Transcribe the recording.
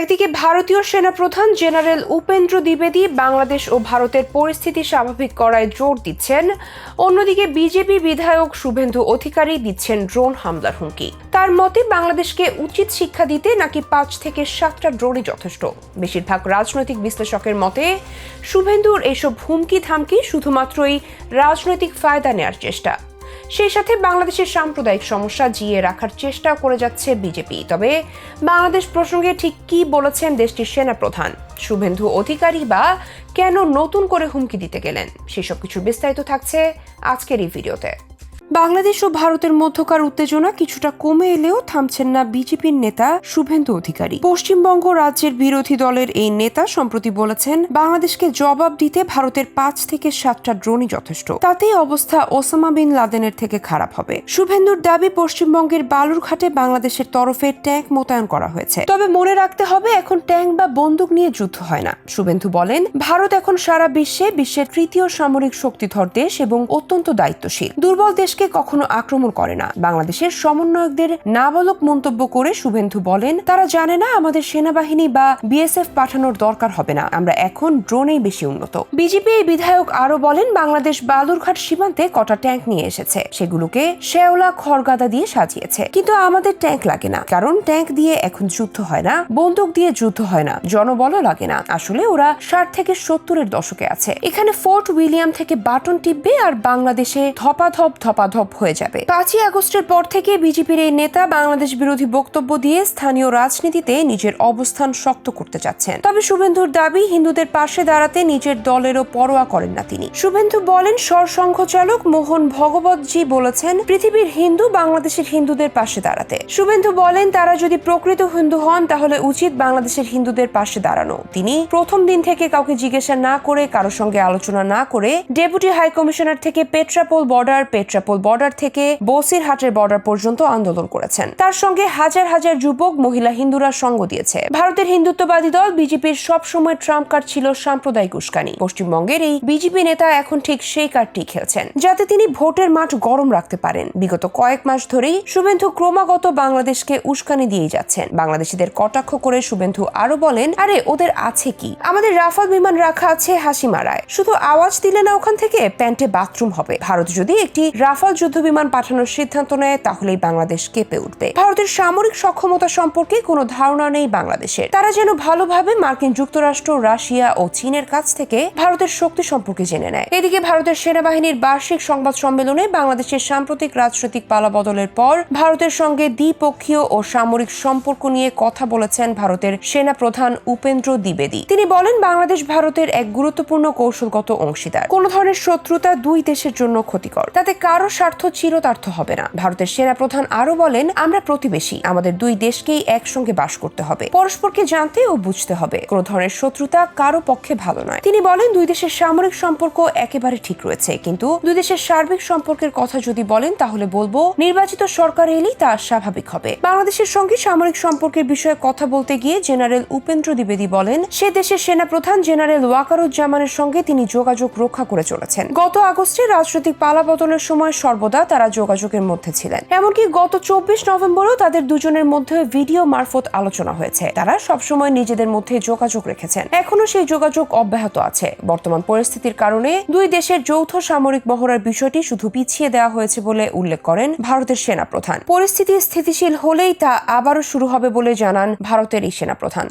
একদিকে ভারতীয় সেনাপ্রধান জেনারেল উপেন্দ্র দ্বিবেদী বাংলাদেশ ও ভারতের পরিস্থিতি স্বাভাবিক করায় জোর দিচ্ছেন। অন্যদিকে বিজেপি বিধায়ক শুভেন্দু অধিকারী দিচ্ছেন ড্রোন হামলার হুমকি। তার মতে, বাংলাদেশকে উচিত শিক্ষা দিতে নাকি পাঁচ থেকে সাতটা ড্রোনই যথেষ্ট। বেশিরভাগ রাজনৈতিক বিশ্লেষকের মতে, শুভেন্দুর এইসব হুমকি থামকি শুধুমাত্রই রাজনৈতিক ফায়দা নেয়ার চেষ্টা। সেই সাথে বাংলাদেশের সাম্প্রদায়িক সমস্যা জিয়ে রাখার চেষ্টা করে যাচ্ছে বিজেপি। তবে বাংলাদেশ প্রসঙ্গে ঠিক কি বলেছেন দেশটির সেনাপ্রধান? শুভেন্দু অধিকারী বা কেন নতুন করে হুমকি দিতে গেলেন? সেসব কিছু বিস্তারিত থাকছে আজকের এই ভিডিওতে। বাংলাদেশ ও ভারতের মধ্যকার উত্তেজনা কিছুটা কমে এলেও থামছেন না বিজেপির নেতা শুভেন্দু অধিকারী। পশ্চিমবঙ্গ রাজ্যের বিরোধী দলের এই নেতা, সম্প্রতি বলেছেন, বাংলাদেশকে জবাব দিতে ভারতের পাঁচ থেকে সাতটা ড্রোনই যথেষ্ট। তাতেই অবস্থা ওসামা বিন লাদেনের থেকে খারাপ হবে। শুভেন্দুর দাবি, পশ্চিমবঙ্গের বালুরঘাটে বাংলাদেশের তরফে ট্যাঙ্ক মোতায়েন করা হয়েছে। তবে মনে রাখতে হবে, এখন ট্যাঙ্ক বা বন্দুক নিয়ে যুদ্ধ হয় না। শুভেন্দু বলেন, ভারত এখন সারা বিশ্বে বিশ্বের তৃতীয় সামরিক শক্তিধর দেশ এবং অত্যন্ত দায়িত্বশীল। দুর্বল দেশকে কখনো আক্রমণ করে না। বাংলাদেশের সমন্বয়কদের নাবালক মন্তব্য করে শুভেন্দু বলেন, তারা জানে না আমাদের সেনাবাহিনী বা বিএসএফ পাঠানোর দরকার হবে না। আমরা এখন ড্রোনেই বেশি উন্নত। বিজেপি এই বিধায়ক আরও বলেন, বাংলাদেশ বালুরঘাট সীমান্তে কটা ট্যাঙ্ক নিয়ে এসেছে। সেগুলোকে শেওলা খড়গাদা দিয়ে সাজিয়েছে। কিন্তু আমাদের ট্যাঙ্ক লাগে না। কারণ ট্যাঙ্ক দিয়ে এখন যুদ্ধ হয় না, বন্দুক দিয়ে যুদ্ধ হয় না, জনবলও লাগে না। আসলে ওরা ষাট থেকে সত্তরের দশকে আছে। এখানে ফোর্ট উইলিয়াম থেকে বাটন টিপবে আর বাংলাদেশে ধপাধপ ধপাধপ হয়ে যাবে। পাঁচই আগস্টের পর থেকে বিজেপির এই নেতা বাংলাদেশ বিরোধী বক্তব্য দিয়ে স্থানীয় রাজনীতিতে নিজের অবস্থান শক্ত করতে চাচ্ছেন তবে শুভেন্দুর দাবি, হিন্দুদের পাশে দাঁড়াতে নিজের দলেরও পরোয়া করেন না তিনি। শুভেন্দু বলেন সরসংঘ চালক মোহন ভগবতজি বলেছেন, পৃথিবীর হিন্দু বাংলাদেশের হিন্দুদের পাশে দাঁড়াতে। শুভেন্দু বলেন, তারা যদি প্রকৃত হিন্দু হন, তাহলে উচিত বাংলাদেশের হিন্দুদের পাশে দাঁড়ানো। তিনি প্রথম দিন থেকে কাউকে জিজ্ঞাসা না করে, কারও সঙ্গে আলোচনা না করে, ডেপুটি হাই কমিশনার থেকে পেট্রাপোল বর্ডার পেট্রাপোল বর্ডার থেকে বসিরহাটের বর্ডার পর্যন্ত আন্দোলন করেছেন। তার সঙ্গে হাজার হাজার যুবক, মহিলা হিন্দুরা সঙ্গ দিয়েছে। ভারতের হিন্দুত্ববাদী দল বিজেপির সবসময় ট্রাম্প কার্ড ছিল সাম্প্রদায়িক উস্কানি। পশ্চিমবঙ্গের এই বিজেপি নেতা এখন ঠিক সেই কার্ডটি খেলছেন, যাতে তিনি ভোটের মাঠ গরম রাখতে পারেন। বিগত কয়েক মাস ধরেই শুভেন্দু ক্রমাগত বাংলাদেশকে উস্কানি দিয়ে যাচ্ছেন। বাংলাদেশিদের কটাক্ষ করে শুভেন্দু আরও বলেন, আরে, ওদের আছে কি? আমাদের রাফাল বিমান রাখা আছে হাসিমারায়। শুধু আওয়াজ দিলে না ওখান থেকে প্যান্টে বাথরুম হবে। ভারত যদি একটি রাফাল যুদ্ধ বিমান পাঠানোর সিদ্ধান্ত নেয়, তাহলেই বাংলাদেশ কেঁপে উঠবে। ভারতের সামরিক সক্ষমতা সম্পর্কে কোনো ধারণা নেই বাংলাদেশের। তারা যেন ভালোভাবে মার্কিন যুক্তরাষ্ট্র, রাশিয়া ও চীনের কাছ থেকে ভারতের শক্তি সম্পর্কে জেনে নেয়। এদিকে ভারতের সেনাবাহিনীর বার্ষিক সংবাদ সম্মেলনে বাংলাদেশের সাম্প্রতিক রাজনৈতিক পালাবদলের পর ভারতের সঙ্গে দ্বিপক্ষীয় ও সামরিক সম্পর্ক নিয়ে কথা বলেছেন ভারতের সেনা প্রধান উপেন্দ্র দ্বিবেদী। তিনি বলেন, বাংলাদেশ ভারতের এক গুরুত্বপূর্ণ কৌশলগত অংশীদার। কোন ধরনের শত্রুতা দুই দেশের জন্য ক্ষতিকর। তাতে কারও স্বার্থ চিরতার্থ হবে না। ভারতের সেনা প্রধান আরও বলেন, আমরা প্রতিবেশী। আমাদের দুই দেশকেই একসঙ্গে বাস করতে হবে। পরস্পরকে জানতে ও বুঝতে হবে। কোন ধরনের শত্রুতা কারও পক্ষে ভালো নয়। তিনি বলেন, দুই দেশের সামরিক সম্পর্ক একেবারে ঠিক রয়েছে। কিন্তু দুই দেশের সার্বিক সম্পর্কের কথা যদি বলেন, তাহলে বলব, নির্বাচিত সরকার এলেই তা স্বাভাবিক হবে। বাংলাদেশের সঙ্গে সামরিক সম্পর্কের বিষয়ে কথা বলতে গিয়ে জেনারেল উপেন্দ্র দ্বিবেদী বলেন, সে দেশের সেনাপ্রধান জেনারেল ওয়াকারুজ্জামানের সঙ্গে তিনি যোগাযোগ রক্ষা করে চলেছেন। গত আগস্টে রাজনৈতিক পালাবদলের সময় সর্বদা তারা যোগাযোগের মধ্যে ছিলেন। এমনকি গত চব্বিশ নভেম্বরও তাদের দুজনের মধ্যে ভিডিও মারফত আলোচনা হয়েছে। তারা সবসময় নিজেদের মধ্যে যোগাযোগ রেখেছেন। এখনও সেই যোগাযোগ অব্যাহত আছে। বর্তমান পরিস্থিতির কারণে দুই দেশের যৌথ সামরিক মহড়ার বিষয়টি শুধু পিছিয়ে দেওয়া হয়েছে বলে উল্লেখ করেন ভারতের সেনাপ্রধান পরিস্থিতি স্থিতিশীল হলেই তা আবারও শুরু হবে বলে জানান ভারতের এই সেনাপ্রধান।